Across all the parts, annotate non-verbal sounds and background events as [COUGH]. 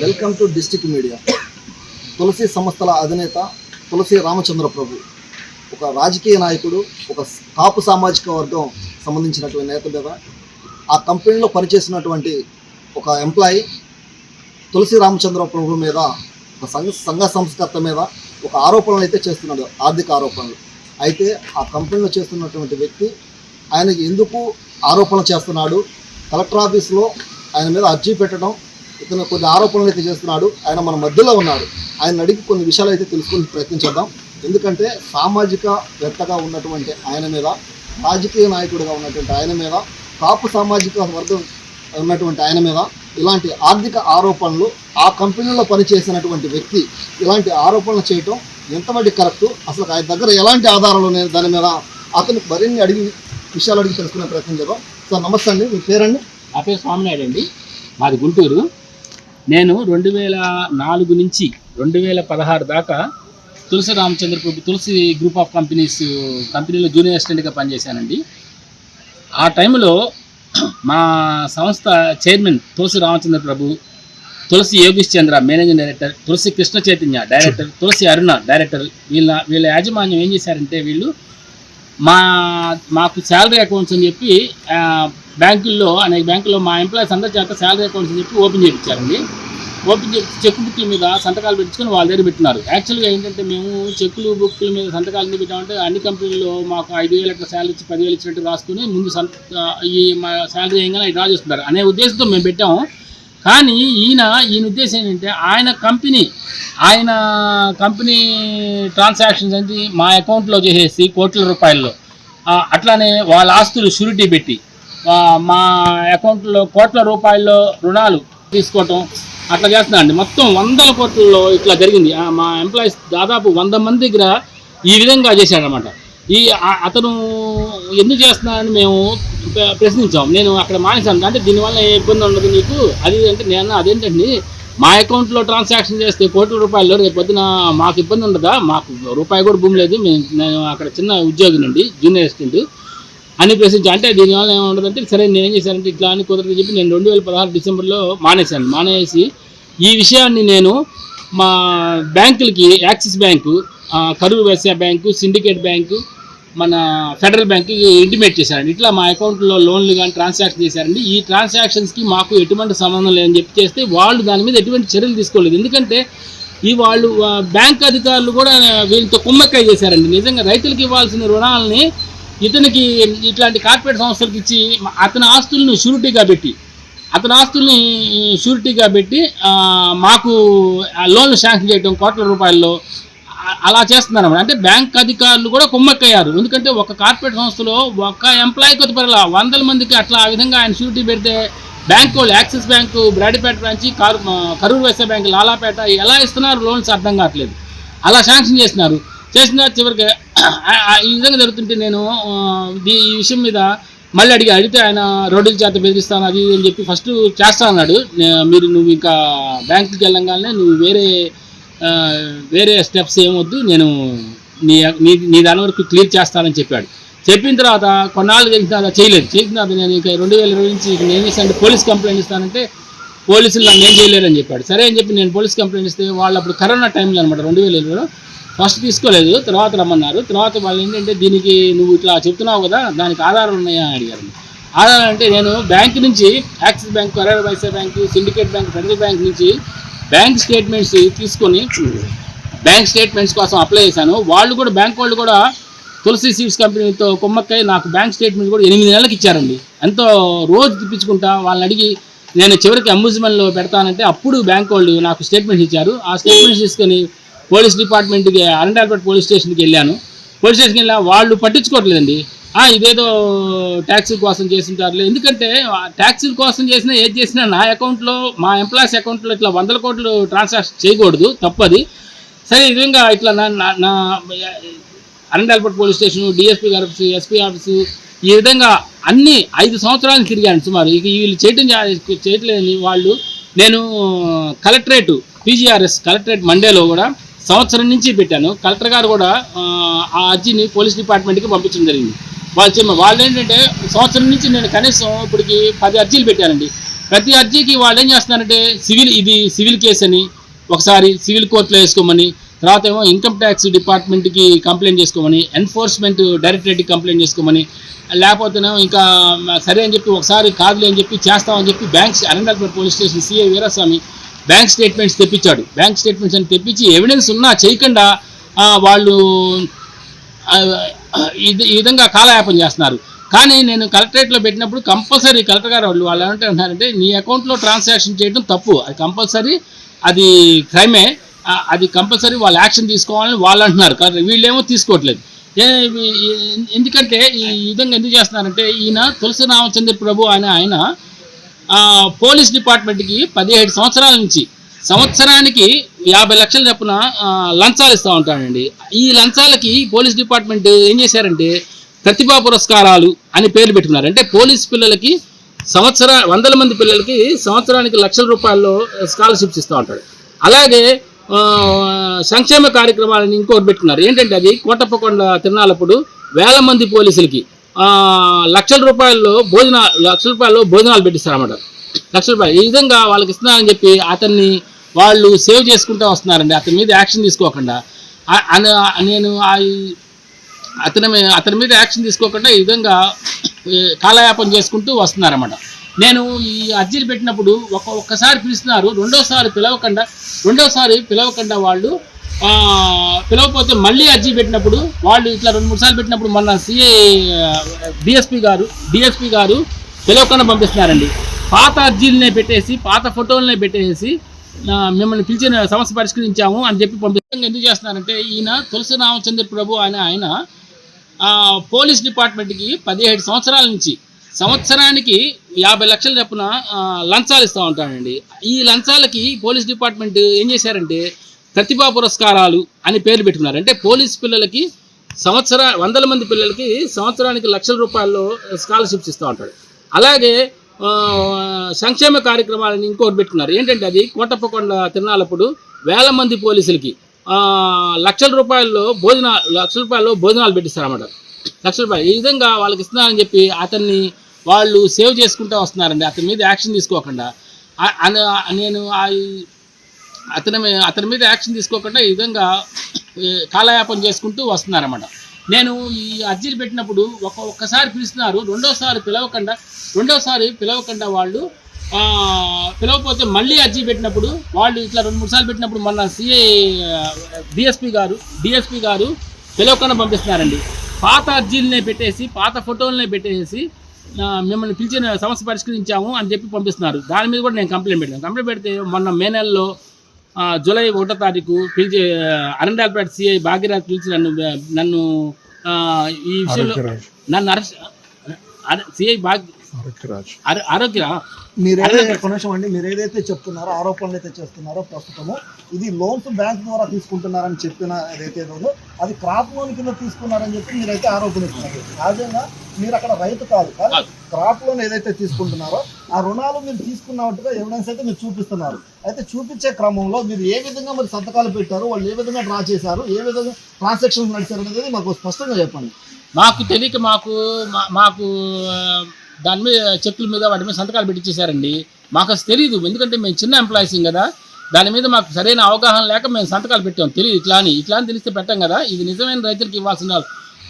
Welcome to district media Tulasi సంస్థల అధినేత తులసి రామచంద్ర ప్రభు. ఒక రాజకీయ నాయకుడు ఒక కాపు సామాజిక వర్గం సంబంధించినటువంటి నేత మీద ఆ కంపెనీలో పనిచేసినటువంటి ఒక ఎంప్లాయీ తులసి రామచంద్ర ప్రభు మీద ఒక సంఘ సంఘ సంస్కర్త మీద ఒక ఆరోపణలు అయితే చేస్తున్నాడు ఆర్థిక ఆరోపణలు. అయితే ఆ కంపెనీలో చేస్తున్నటువంటి వ్యక్తి ఆయనకి ఎందుకు ఆరోపణలు చేస్తున్నాడు కలెక్టర్ ఆఫీస్లో ఆయన మీద అర్జీ పెట్టడం ఇతను కొన్ని ఆరోపణలు అయితే చేస్తున్నాడు. ఆయన మన మధ్యలో ఉన్నాడు ఆయన అడిగి కొన్ని విషయాలు అయితే తెలుసుకుని ప్రయత్నించేద్దాం ఎందుకంటే సామాజిక వ్యక్తగా ఉన్నటువంటి ఆయన మీద రాజకీయ నాయకుడిగా ఉన్నటువంటి ఆయన మీద కాపు సామాజిక వర్గం ఉన్నటువంటి ఆయన మీద ఇలాంటి ఆర్థిక ఆరోపణలు ఆ కంపెనీలో పనిచేసినటువంటి వ్యక్తి ఇలాంటి ఆరోపణలు చేయటం ఎంతమంది కరెక్ట్? అసలు ఆయన దగ్గర ఎలాంటి ఆధారాలు ఉన్నాయి? దాని మీద అతను మరిన్ని అడిగి విషయాలు అడిగి తెలుసుకునే ప్రయత్నం చేద్దాం. సార్ నమస్తే అండి. మీ పేరండి? నా పేరు స్వామినాయుడు అండి. మాది గుంటూరు. నేను రెండు వేల నాలుగు నుంచి రెండు వేల పదహారు దాకా Tulasi Ramachandra Prabhu Tulasi group of companies కంపెనీలో జూనియర్ అసిస్టెంట్గా పనిచేశానండి. ఆ టైంలో [CLEARS THROAT] మా సంస్థ chairman Tulasi Ramachandra Prabhu Tulasi Yogesh Chandra managing director Tulasi Krishna Chaitanya director Tulasi Aruna director వీళ్ళ వీళ్ళ యాజమాన్యం ఏం చేశారంటే వీళ్ళు మా మాకు శాలరీ అకౌంట్స్ అని చెప్పి బ్యాంకుల్లో అనేక బ్యాంకుల్లో మా ఎంప్లాయీస్ అందరి చేత శాలరీ అకౌంట్స్ అని చెప్పి ఓపెన్ చేయించారండి ఓపెన్ చేసి చెక్ బుక్ల మీద సంతకాలు పెట్టుకొని వాళ్ళ దగ్గర పెట్టినారు యాక్చువల్గా ఏంటంటే మేము చెక్కులు బుక్ల మీద సంతకాలు ఎందుకు పెట్టామంటే అన్ని కంపెనీల్లో మాకు ఐదు వేలు అట్లా శాలరీ ఇచ్చి పదివేలు ఇచ్చినట్టు రాసుకుని ముందు సంత ఈ మా శాలరీ ఏంగానే డ్రా చేస్తున్నారు అనే ఉద్దేశంతో మేము పెట్టాము. కానీ ఈయన ఈయన ఉద్దేశం ఏంటంటే ఆయన కంపెనీ ఆయన కంపెనీ ట్రాన్సాక్షన్స్ అనేది మా అకౌంట్లో చేసేసి కోట్ల రూపాయల్లో. అట్లానే వాళ్ళ ఆస్తులు షూరిటీ పెట్టి మా అకౌంట్లో కోట్ల రూపాయల్లో రుణాలు తీసుకోవటం అట్లా చేస్తున్నా అండి మొత్తం వందల కోట్లలో ఇట్లా జరిగింది. మా ఎంప్లాయీస్ దాదాపు వంద మంది దగ్గర ఈ విధంగా చేశాడనమాట ఈ అతను ఎందుకు చేస్తున్నాడని మేము ప్రశ్నించాం. నేను అక్కడ మానేశాను. అంటే దీనివల్ల ఏ ఇబ్బంది ఉండదు నీకు? అది అంటే నేను అదేంటండి మా అకౌంట్లో ట్రాన్సాక్షన్ చేస్తే కోట్ల రూపాయలు రేపు పొద్దున మాకు ఇబ్బంది ఉండదా? మాకు రూపాయి కూడా భూమి లేదు. మేము నేను అక్కడ చిన్న ఉద్యోగి నుండి జూనియర్ అసిస్టెంట్ అని ప్రశ్నించాను. అంటే దీనివల్ల ఏముండదంటే సరే నేను ఏం చేశానంటే ఇట్లా అని కుదరదు చెప్పి నేను రెండు వేల పదహారు డిసెంబర్లో మానేశాను. మానేసి ఈ విషయాన్ని నేను మా బ్యాంకులకి యాక్సిస్ బ్యాంకు ఆ, వ్యవసాయ బ్యాంకు సిండికేట్ బ్యాంకు మన ఫెడరల్ బ్యాంక్కి ఇంటిమేట్ చేశారండి. ఇట్లా మా అకౌంట్లో లోన్లు కానీ ట్రాన్సాక్షన్ చేశారండి. ఈ ట్రాన్సాక్షన్స్కి మాకు ఎటువంటి సంబంధం లేదని చెప్పి చేస్తే వాళ్ళు దాని మీద ఎటువంటి చర్యలు తీసుకోలేదు. ఎందుకంటే ఈ వాళ్ళు బ్యాంక్ అధికారులు కూడా వీళ్ళతో కుమ్మక్కై చేశారండి. నిజంగా రైతులకు ఇవ్వాల్సిన రుణాలని ఇతనికి ఇట్లాంటి కార్పొరేట్ సంస్థలకు ఇచ్చి అతని ఆస్తులను షూరిటీగా పెట్టి అతని ఆస్తుల్ని షూరిటీగా పెట్టి మాకు లోన్లు శాంక్షన్ చేయడం కోట్ల రూపాయల్లో అలా చేస్తున్నారు అంటే బ్యాంక్ అధికారులు కూడా కుమ్మక్కయ్యారు. ఎందుకంటే ఒక కార్పొరేట్ సంస్థలో ఒక ఎంప్లాయీ కొత్త పర్లా వందల మందికి అట్లా ఆ విధంగా ఆయన షూరిటీ పెడితే బ్యాంక్ వాళ్ళు యాక్సిస్ బ్యాంకు బ్రాడీపేట బ్రాంచి కారు కరూర్ కరూరు వ్యవసాయ బ్యాంకు లాలాపేట ఎలా ఇస్తున్నారు లోన్స్ అర్థం కావట్లేదు. అలా శాంక్షన్ చేస్తున్నారు. చేసిన చివరికి ఈ విధంగా జరుగుతుంటే నేను ఈ విషయం మీద మళ్ళీ అడిగి అడిగితే ఆయన రోడ్డుల చేత బెదిరిస్తాను అది అని చెప్పి ఫస్ట్ చేస్తా అన్నాడు. మీరు నువ్వు ఇంకా బ్యాంకుకి వెళ్ళంగానే నువ్వు వేరే వేరే స్టెప్స్ ఏమొద్దు నేను నీ నీ నీ దాని వరకు క్లియర్ చేస్తానని చెప్పాడు. చెప్పిన తర్వాత కొన్నాళ్ళు చేసిన తర్వాత చేయలేదు. చేసిన తర్వాత నేను ఇక రెండు వేల ఇరవై నుంచి ఇక నేను ఏం చేస్తానంటే పోలీస్ కంప్లైంట్ ఇస్తానంటే పోలీసులు నన్ను ఏం చేయలేరని చెప్పాడు. సరే అని చెప్పి నేను పోలీస్ కంప్లైంట్ ఇస్తే వాళ్ళు అప్పుడు కరోనా టైంలో అనమాట రెండు వేల ఇరవైలో ఫస్ట్ తీసుకోలేదు తర్వాత రమ్మన్నారు. తర్వాత వాళ్ళు ఏంటంటే దీనికి నువ్వు ఇట్లా చెప్తున్నావు కదా దానికి ఆధారాలు ఉన్నాయా అని అడిగారు. ఆధారాలు అంటే నేను బ్యాంక్ నుంచి Axis bank కరేర వైసా bank Syndicate bank Federal bank నుంచి బ్యాంక్ స్టేట్మెంట్స్ తీసుకొని బ్యాంక్ స్టేట్మెంట్స్ కోసం అప్లై చేశాను. వాళ్ళు కూడా బ్యాంక్ వాళ్ళు కూడా తులసి సీడ్స్ కంపెనీతో కుమ్మక్కై నాకు బ్యాంక్ స్టేట్మెంట్ కూడా ఎనిమిది నెలలకు ఇచ్చారండి. ఎంతో రోజు తిప్పించుకుంటా వాళ్ళని అడిగి నేను చివరికి అంబుజ్మెంట్లో పెడతానంటే అప్పుడు బ్యాంక్ వాళ్ళు నాకు స్టేట్మెంట్స్ ఇచ్చారు. ఆ స్టేట్మెంట్స్ తీసుకొని పోలీస్ డిపార్ట్మెంట్కి అరండాల్పేట పోలీస్ స్టేషన్కి వెళ్ళాను. పోలీస్ స్టేషన్కి వెళ్ళా వాళ్ళు పట్టించుకోవట్లేదండి. ఇదేదో ట్యాక్సీ కోసం చేసింటారులే ఎందుకంటే ట్యాక్సీల కోసం చేసినా ఏది చేసినా నా అకౌంట్లో మా ఎంప్లాయీస్ అకౌంట్లో ఇట్లా వందల కోట్లు ట్రాన్సాక్షన్ చేయకూడదు తప్పది. సరే ఈ విధంగా ఇట్లా నా నా నా పోలీస్ స్టేషన్ డిఎస్పీ గారి ఆఫీసు ఎస్పీ ఆఫీసు ఈ విధంగా అన్ని ఐదు సంవత్సరాలు తిరిగాను సుమారు. ఇక వీళ్ళు చేయటం చే- చేయట్లేని వాళ్ళు. నేను కలెక్టరేట్ పీజీఆర్ఎస్ కలెక్టరేట్ మండేలో కూడా సంవత్సరం నుంచి పెట్టాను. కలెక్టర్ గారు కూడా ఆ అర్జీని పోలీస్ డిపార్ట్మెంట్కి పంపించడం జరిగింది. వాళ్ళు చెప్ప వాళ్ళు ఏంటంటే సంవత్సరం నుంచి నేను కనీసం ఇప్పటికి పది అర్జీలు పెట్టానండి. ప్రతి అర్జీకి వాళ్ళు ఏం చేస్తున్నారంటే సివిల్ ఇది సివిల్ కేసు అని ఒకసారి సివిల్ కోర్టులో వేసుకోమని తర్వాత ఏమో ఇన్కమ్ ట్యాక్స్ డిపార్ట్మెంట్కి కంప్లైంట్ చేసుకోమని ఎన్ఫోర్స్మెంట్ డైరెక్టరేట్కి కంప్లైంట్ చేసుకోమని లేకపోతేనేమో ఇంకా సరే అని చెప్పి ఒకసారి కాదులే అని చెప్పి చేస్తామని చెప్పి banks Anantapuram police station CI Veeraswamy bank statements తెప్పించాడు. Bank statements అని తెప్పించి ఎవిడెన్స్ ఉన్నా చేయకుండా వాళ్ళు ఈ విధంగా కాలయాపం చేస్తున్నారు. కానీ నేను కలెక్టరేట్లో పెట్టినప్పుడు కంపల్సరీ కలెక్టర్ గారు వాళ్ళు వాళ్ళు ఏమంటున్నారంటే నీ అకౌంట్లో ట్రాన్సాక్షన్ చేయడం తప్పు. అది కంపల్సరీ అది క్రైమే. అది కంపల్సరీ వాళ్ళు యాక్షన్ తీసుకోవాలని వాళ్ళు అంటున్నారు. కానీ వీళ్ళేమో తీసుకోవట్లేదు. ఎందుకంటే ఈ విధంగా ఎందుకు చేస్తున్నారంటే ఈయన తులసి రామచంద్ర ప్రభు అనే ఆయన పోలీస్ డిపార్ట్మెంట్కి పదిహేడు సంవత్సరాల నుంచి సంవత్సరానికి యాభై లక్షల చొప్పున లంచాలు ఇస్తూ ఉంటాడండి ఈ లంచాలకి పోలీస్ డిపార్ట్మెంట్ ఏం చేశారంటే ప్రతిభా పురస్కారాలు అని పేర్లు పెట్టుకున్నారు. అంటే పోలీస్ పిల్లలకి సంవత్సర వందల మంది పిల్లలకి సంవత్సరానికి లక్షల రూపాయల్లో స్కాలర్షిప్స్ ఇస్తూ ఉంటాడు అలాగే సంక్షేమ కార్యక్రమాలని ఇంకోటి పెట్టుకున్నారు. ఏంటంటే అది కోటప్పకొండ తిరణాలప్పుడు వేల మంది పోలీసులకి లక్షల రూపాయల్లో భోజనాలు లక్షల రూపాయల్లో భోజనాలు పెట్టిస్తారన్నమాట. లక్షల రూపాయలు. ఈ విధంగా వాళ్ళకి ఇస్తున్నారని చెప్పి అతన్ని వాళ్ళు సేవ్ చేసుకుంటూ వస్తున్నారండి. అతని మీద యాక్షన్ తీసుకోకుండా. నేను ఆ అతని అతని మీద యాక్షన్ తీసుకోకుండా ఈ విధంగా ఏ, కాలయాపన చేసుకుంటూ వస్తున్నారన్నమాట. నేను ఈ అర్జీలు పెట్టినప్పుడు ఒక ఒక్కసారి పిలుస్తున్నారు రెండోసారి పిలవకుండా రెండోసారి పిలవకుండా వాళ్ళు పిలవకపోతే మళ్ళీ అర్జీ పెట్టినప్పుడు వాళ్ళు ఇట్లా రెండు మూడు సార్లు పెట్టినప్పుడు మొన్న సిఏ డిఎస్పి గారు డిఎస్పి గారు పిలవకుండా పంపిస్తున్నారండి. పాత అర్జీలనే పెట్టేసి పాత ఫోటోలనే పెట్టేసి మిమ్మల్ని పిలిచిన సమస్య పరిష్కరించాము అని చెప్పి పంపిస్తాం ఎందుకు చేస్తున్నారంటే ఈయన తులసి రామచంద్ర ప్రభు అనే ఆయన పోలీస్ డిపార్ట్మెంట్కి పదిహేడు సంవత్సరాల నుంచి సంవత్సరానికి యాభై లక్షల చొప్పున లంచాలు ఇస్తూ ఉంటాడండి. ఈ లంచాలకి పోలీస్ డిపార్ట్మెంట్ ఏం చేశారంటే ప్రతిభా పురస్కారాలు అని పేర్లు పెట్టుకున్నారు. అంటే పోలీస్ పిల్లలకి సంవత్సర వందల మంది పిల్లలకి సంవత్సరానికి లక్షల రూపాయల్లో స్కాలర్షిప్స్ ఇస్తూ ఉంటాడు. అలాగే సంక్షేమ కార్యక్రమాలని ఇంకోటి పెట్టుకున్నారు. ఏంటంటే అది కోటప్పకొండ తిరణాలప్పుడు వేల మంది పోలీసులకి లక్షల రూపాయల్లో భోజన లక్షల రూపాయల్లో భోజనాలు పెట్టిస్తారన్నమాట. లక్షల రూపాయలు. ఈ విధంగా వాళ్ళకి ఇస్తున్నారని చెప్పి అతన్ని వాళ్ళు సేవ్ చేసుకుంటూ వస్తున్నారండి. అతని మీద యాక్షన్ తీసుకోకుండా. నేను ఆ అతని అతని మీద యాక్షన్ తీసుకోకుండా ఈ విధంగా కాలయాపన చేసుకుంటూ వస్తున్నారన్నమాట. నేను ఈ అర్జీలు పెట్టినప్పుడు ఒక ఒక్కసారి పిలుస్తున్నారు రెండోసారి పిలవకుండా రెండోసారి పిలవకుండా వాళ్ళు పిలవకపోతే మళ్ళీ అర్జీ పెట్టినప్పుడు వాళ్ళు ఇట్లా రెండు మూడు సార్లు పెట్టినప్పుడు మన సిఐ డిఎస్పి గారు డిఎస్పి గారు పిలవకుండా పంపిస్తున్నారండి. పాత అర్జీలనే పెట్టేసి పాత ఫోటోలనే పెట్టేసి మిమ్మల్ని పిలిచిన సమస్య పరిష్కరించాము అని చెప్పి పంపిస్తున్నారు. దాని మీద కూడా నేను కంప్లైంట్ పెట్టాను. కంప్లైంట్ పెడితే మొన్న మే నెలలో జూలై ఒకటో తారీఖు పిలిచి అరండాల్పేట సిఐ భాగ్యరాజ్ పిలిచి నన్ను నన్ను ఈ విషయంలో నన్ను అరెస్ట్ సిఐ భాగ్య ఆరోగ్య మీరు ఏదైతే ఒక నిమిషం అండి మీరు ఏదైతే చెప్తున్నారో ఆరోపణలు అయితే చేస్తున్నారో ప్రస్తుతము ఇది లోన్స్ బ్యాంక్ ద్వారా తీసుకుంటున్నారని చెప్పిన ఏదైతే ఉందో అది క్రాప్ లోన్ కింద తీసుకున్నారని చెప్పి మీరైతే ఆరోపణిస్తున్నారు సహజంగా మీరు అక్కడ రైతు కాదు కానీ. క్రాప్ లోన్ ఏదైతే తీసుకుంటున్నారో ఆ రుణాలు మీరు తీసుకున్నట్టుగా ఎవిడెన్స్ అయితే మీరు చూపిస్తున్నారు. అయితే చూపించే క్రమంలో మీరు ఏ విధంగా మరి సంతకాలు పెట్టారు వాళ్ళు ఏ విధంగా డ్రా చేశారు ఏ విధంగా ట్రాన్సాక్షన్స్ నడిచారు అనేది మాకు స్పష్టంగా చెప్పండి. మాకు తెలియక మాకు మాకు దాని మీద చెక్కుల మీద వాటి మీద సంతకాలు పెట్టించేశారండి మాకు అసలు తెలియదు ఎందుకంటే మేము చిన్న ఎంప్లాయీస్ కదా. దాని మీద మాకు సరైన అవగాహన లేక మేము సంతకాలు పెట్టాం. తెలియదు ఇట్లా అని ఇట్లా అని తెలిస్తే పెట్టాం కదా. ఇది నిజమైన రైతులకు ఇవ్వాల్సిన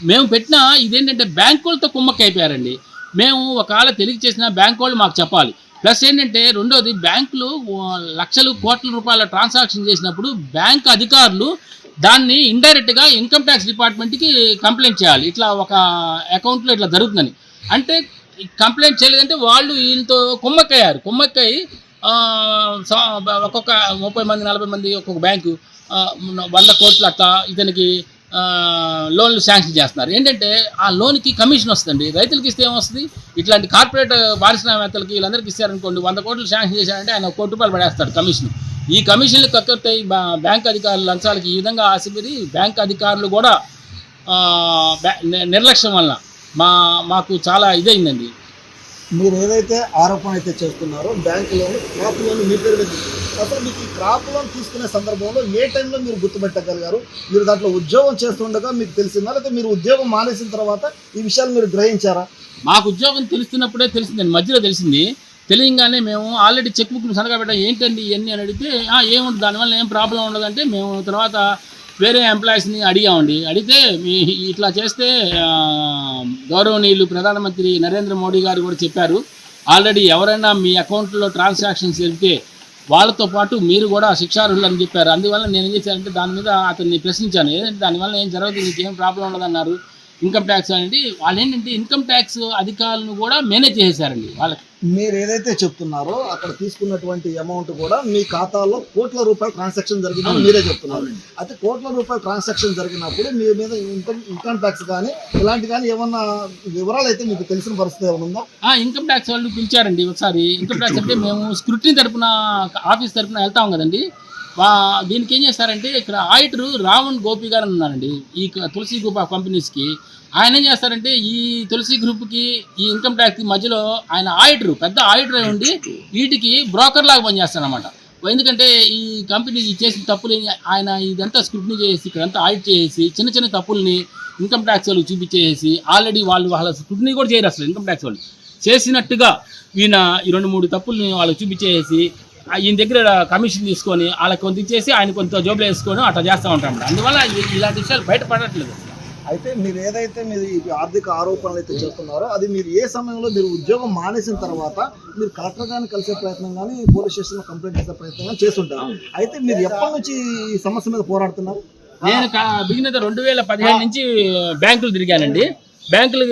మేము పెట్టిన ఇదేంటంటే బ్యాంకులతో కుమ్మక్క అయిపోయారండి మేము ఒకవేళ తెలియ చేసిన బ్యాంకు వాళ్ళు మాకు చెప్పాలి. ప్లస్ ఏంటంటే రెండోది బ్యాంకులు లక్షలు కోట్ల రూపాయల ట్రాన్సాక్షన్ చేసినప్పుడు బ్యాంక్ అధికారులు దాన్ని ఇండైరెక్ట్గా ఇన్కమ్ ట్యాక్స్ డిపార్ట్మెంట్కి కంప్లైంట్ చేయాలి. ఇట్లా ఒక అకౌంట్లో ఇట్లా జరుగుతుందని. అంటే కంప్లైంట్ చేయలేదంటే వాళ్ళు వీళ్ళతో కుమ్మక్కయ్యారు. కుమ్మక్కయి ఒక్కొక్క ముప్పై మంది నలభై మంది ఒక్కొక్క బ్యాంకు వంద కోట్లు అట్లా ఇతనికి లోన్లు శాంక్షన్ చేస్తున్నారు. ఏంటంటే ఆ లోన్కి కమిషన్ వస్తుంది రైతులకి ఇస్తే ఏమొస్తుంది? ఇట్లాంటి కార్పొరేట్ పారిశ్రామికవేత్తలకి వీళ్ళందరికీ ఇస్తారనుకోండి వంద కోట్లు శాంక్షన్ చేశారంటే ఆయన కోటి రూపాయలు పడేస్తాడు కమిషన్. ఈ కమిషన్లు కక్కతాయి బ్యాంక్ అధికారులు లంచాలకి ఈ విధంగా ఆశపడి బ్యాంక్ అధికారులు కూడా నిర్లక్ష్యం వలన మా మాకు చాలా ఇదైందండి. మీరు ఏదైతే ఆరోపణ అయితే చేస్తున్నారో బ్యాంక్ లోన్ క్రాప్ లోన్ మీ పేరు మీద. అసలు మీకు ఈ క్రాప్ లోన్ తీసుకునే సందర్భంలో ఏ టైంలో మీరు గుర్తుపెట్టగలిగారు? మీరు దాంట్లో ఉద్యోగం చేస్తుండగా మీకు తెలిసిందా? లేకపోతే మీరు ఉద్యోగం మానేసిన తర్వాత ఈ విషయాలు మీరు గ్రహించారా? మాకు ఉద్యోగం తెలుస్తున్నప్పుడే తెలిసిందండి మధ్యలో తెలిసింది. తెలియగానే మేము ఆల్రెడీ చెక్ బుక్ సనగా పెట్టాం. ఏంటండి ఇవన్నీ అని అడిగితే "ఆ, ఏముంది? దానివల్ల ఏం ప్రాబ్లం ఉండదంటే మేము తర్వాత వేరే ఎంప్లాయీస్ని అడిగామండి. అడిగితే మీ ఇట్లా చేస్తే గౌరవనీయులు ప్రధానమంత్రి నరేంద్ర మోడీ గారు కూడా చెప్పారు. ఆల్రెడీ ఎవరైనా మీ అకౌంట్లో ట్రాన్సాక్షన్స్ వెళ్తే వాళ్ళతో పాటు మీరు కూడా శిక్షార్హులు అని చెప్పారు. అందువల్ల నేను ఏం చేశానంటే దాని మీద అతన్ని ప్రశ్నించాను. ఏదంటే దానివల్ల ఏం జరగదు మీకు ఏం ప్రాబ్లం ఉండదన్నారు. ఇన్కమ్ ట్యాక్స్ అనేది వాళ్ళు ఏంటంటే ఇన్కమ్ ట్యాక్స్ అధికారులను కూడా మేనేజ్ చేసేసారండి వాళ్ళకి. మీరు ఏదైతే చెప్తున్నారో అక్కడ తీసుకున్నటువంటి అమౌంట్ కూడా మీ ఖాతాలో కోట్ల రూపాయల ట్రాన్సాక్షన్ జరిగిందని మీరే చెప్తున్నారు. అయితే కోట్ల రూపాయల ట్రాన్సాక్షన్ జరిగినప్పుడు మీ మీద ఇన్కమ్ ఇన్కమ్ ట్యాక్స్ కానీ ఇలాంటి కానీ ఏమన్నా వివరాలు అయితే మీకు తెలిసిన పరిస్థితి ఏమైనా ఉందా? ఆ ఇన్కమ్ ట్యాక్స్ వాళ్ళు పిలిచారండి ఒకసారి. ఇన్కమ్ ట్యాక్స్ అంటే మేము స్క్రూటినీ తరపున ఆఫీస్ తరపున వెళ్తాం కదండి. దీనికి ఏం చేస్తారంటే ఇక్కడ ఆడిటర్ రావణ్ గోపి గారు ఉన్నారండి. ఈ తులసి గ్రూప్ ఆఫ్ కంపెనీస్కి ఆయన ఏం చేస్తారంటే ఈ తులసి గ్రూప్కి ఈ ఇన్కమ్ ట్యాక్స్కి మధ్యలో ఆయన ఆడిటర్ పెద్ద ఆడిటర్ అయి ఉండి వీటికి బ్రోకర్ లాగా పనిచేస్తారనమాట ఎందుకంటే ఈ కంపెనీ చేసిన తప్పులు ఆయన ఇదంతా స్క్రూటినీ చేసి ఇక్కడంతా ఆడిట్ చేసి చిన్న చిన్న తప్పుల్ని ఇన్కమ్ ట్యాక్స్ వాళ్ళు చూపించేసి ఆల్రెడీ వాళ్ళు వాళ్ళ స్క్రూటినీ కూడా చేయరు అసలు ఇన్కమ్ ట్యాక్స్ వాళ్ళు. చేసినట్టుగా ఈయన ఈ రెండు మూడు తప్పుల్ని వాళ్ళకి చూపించేసి ఈయన దగ్గర కమిషన్ తీసుకొని వాళ్ళకి కొంత ఇచ్చేసి ఆయన కొంత జోబులు వేసుకొని అట్లా చేస్తూ ఉంటాం అందువల్ల ఇలాంటి విషయాలు బయటపడట్లేదు. అయితే మీరు ఏదైతే మీరు ఆర్థిక ఆరోపణలు అయితే చేస్తున్నారో అది మీరు ఏ సమయంలో మీరు ఉద్యోగం మానేసిన తర్వాత మీరు కలెక్టర్ గారిని కలిసే ప్రయత్నం కానీ పోలీస్ స్టేషన్లో కంప్లైంట్ చేసే ప్రయత్నం కానీ చేస్తుంటారు. అయితే మీరు ఎప్పటి నుంచి ఈ సమస్య మీద పోరాడుతున్నారు? నేను బిగిన రెండు వేల పదిహేను నుంచి బ్యాంకులు తిరిగానండి. బ్యాంకులు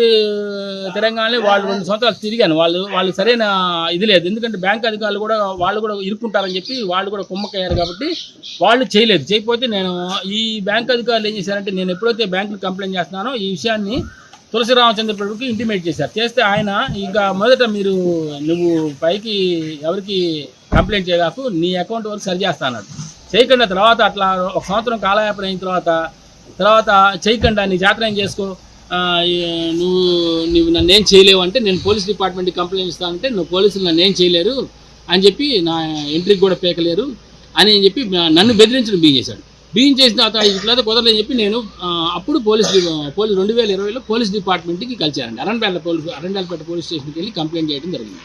తిరగానే వాళ్ళు రెండు సంవత్సరాలు తిరిగాను. వాళ్ళు వాళ్ళు సరైన ఇది లేదు. ఎందుకంటే బ్యాంక్ అధికారులు కూడా వాళ్ళు కూడా ఇరుక్కుంటారని చెప్పి వాళ్ళు కూడా కుమ్మకయ్యారు కాబట్టి వాళ్ళు చేయలేదు. చేయకపోతే నేను ఈ బ్యాంక్ అధికారులు ఏం చేశారంటే నేను ఎప్పుడైతే బ్యాంకులు కంప్లైంట్ చేస్తున్నానో ఈ విషయాన్ని తులసి రామచంద్ర ప్రభుకి ఇంటిమేట్ చేశారు. చేస్తే ఆయన ఇంకా మొదట మీరు నువ్వు పైకి ఎవరికి కంప్లైంట్ చేయగాకు నీ అకౌంట్ వరకు సరి చేస్తాను చేయకుండా తర్వాత అట్లా ఒక సంవత్సరం కాలయాపన అయిన తర్వాత తర్వాత చేయకుండా నీ జాతర ఏం చేసుకో? నువ్వు నువ్వు నన్ను ఏం చేయలేవు అంటే నేను పోలీస్ డిపార్ట్మెంట్కి కంప్లైంట్ ఇస్తానంటే నువ్వు పోలీసులు నన్ను ఏం చేయలేరు అని చెప్పి నా ఎంట్రీకి కూడా పేకలేరు అని చెప్పి నన్ను బెదిరించడం బిగించేశాడు బిగించేసిన తర్వాత ఇట్లా కుదరలేని చెప్పి నేను అప్పుడు పోలీస్ పోలీస్ రెండు వేల ఇరవైలో పోలీస్ డిపార్ట్మెంట్కి కలిచారండి అరణ్పేట పోలీస్ అరణ్యాలపేట పోలీస్ స్టేషన్కి వెళ్ళి కంప్లైంట్ చేయడం జరిగింది.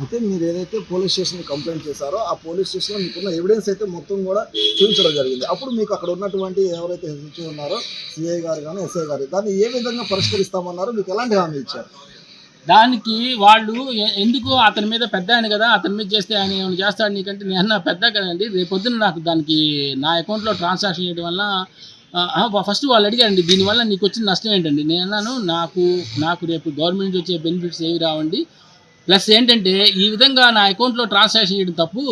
అయితే మీరు ఏదైతే పోలీస్ స్టేషన్ కంప్లైంట్ చేశారో ఆ పోలీస్ స్టేషన్లో మీకున్న ఎవిడెన్స్ అయితే మొత్తం కూడా చూపించడం జరిగింది. అప్పుడు మీకు అక్కడ ఉన్నటువంటి ఎవరైతే హెచ్ఓ ఉన్నారో సిఐ గారు కానీ ఎస్ఐ గారు దాన్ని ఏ విధంగా పరిష్కరిస్తామన్నారో? మీకు ఎలాంటి హామీ ఇచ్చారు? దానికి వాళ్ళు ఎందుకు అతని మీద పెద్ద ఆయన కదా అతని మీద చేస్తే ఆయన ఏమైనా చేస్తాడు నీకంటే? నేను పెద్ద కదండి. రేపు నాకు దానికి నా అకౌంట్లో ట్రాన్సాక్షన్ చేయడం వల్ల ఫస్ట్ వాళ్ళు అడిగారండి దీనివల్ల నీకు వచ్చిన నష్టం ఏంటండి? నేను అన్నాను నాకు నాకు రేపు గవర్నమెంట్ వచ్చే బెనిఫిట్స్ ఏవి రావండి? ప్లస్ ఏంటంటే ఈ విధంగా నా అకౌంట్లో ట్రాన్సాక్షన్ చేయడం తప్పు.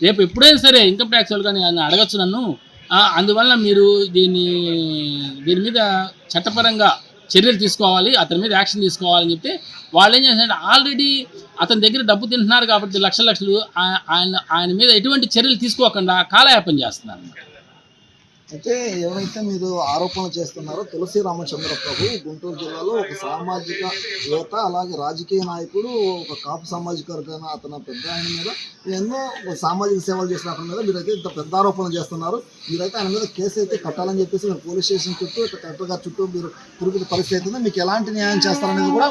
రేపు ఎప్పుడైనా సరే ఇన్కమ్ ట్యాక్స్ వాళ్ళు కానీ అడగచ్చు నన్ను. అందువల్ల మీరు దీన్ని దీని మీద చట్టపరంగా చర్యలు తీసుకోవాలి అతని మీద యాక్షన్ తీసుకోవాలని చెప్తే వాళ్ళు ఏం చేస్తారంటే ఆల్రెడీ అతని దగ్గర డబ్బు తింటున్నారు కాబట్టి లక్షల లక్షలు ఆయన ఆయన మీద ఎటువంటి చర్యలు తీసుకోకుండా కాలయాపన చేస్తున్నారు అయితే ఎవరైతే మీరు ఆరోపణలు చేస్తున్నారో తులసి రామచంద్ర ప్రభు గుంటూరు జిల్లాలో ఒక సామాజిక యువత అలాగే రాజకీయ నాయకుడు ఒక కాపు సామాజిక వర్గాన అతను పెద్ద ఆయన మీద ఎన్నో సామాజిక సేవలు చేసిన అతని మీద మీరైతే ఇంత పెద్ద ఆరోపణలు చేస్తున్నారు. మీరైతే ఆయన మీద కేసు అయితే కట్టాలని చెప్పేసి మీరు పోలీస్ స్టేషన్ చుట్టూ ఇట్లా కలెక్టర్ గారి చుట్టూ మీరు తిరుగుతున్న పరిస్థితి అవుతుంది మీకు ఎలాంటి న్యాయం చేస్తారనేది కూడా